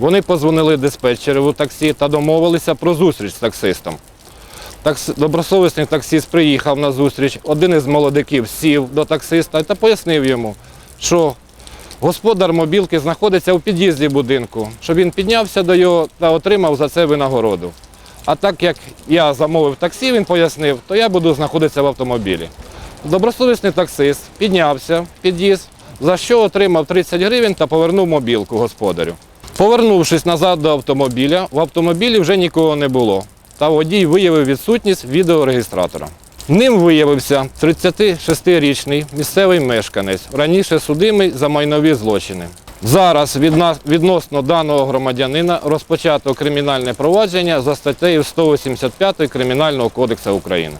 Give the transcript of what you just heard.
Вони диспетчеру таксі та домовилися про зустріч з таксистом. Такс... Добросовісний таксист приїхав на зустріч. Один із молодиків сів до таксиста та пояснив йому, що господар мобілки знаходиться у під'їзді будинку, щоб він піднявся до його та отримав за це винагороду. А так як я замовив таксі, він пояснив, то я буду знаходитися в автомобілі. Добросовісний таксист піднявся під'їзд, за що отримав 30 гривень та повернув мобілку господарю. Повернувшись назад до автомобіля, в автомобілі вже нікого не було. Та водій виявив відсутність відеореєстратора. Ним виявився 36-річний місцевий мешканець, раніше судимий за майнові злочини. Зараз відносно даного громадянина розпочато кримінальне провадження за статтею 185 Кримінального кодексу України.